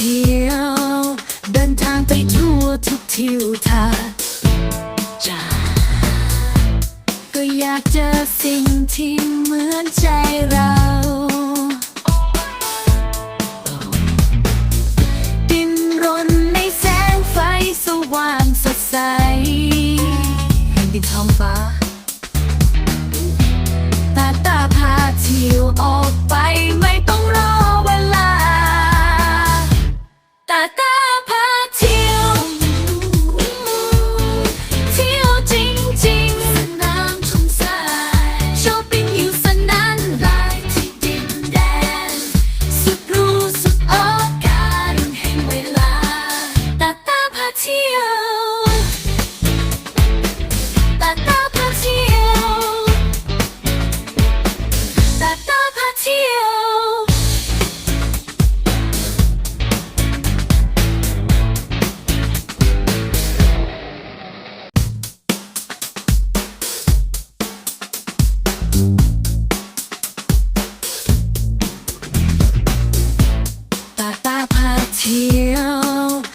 ที่ยว เดินทางไปทั่วทุกทิวทัศน์จ้าก็อยากเจอสิ่งที่มืน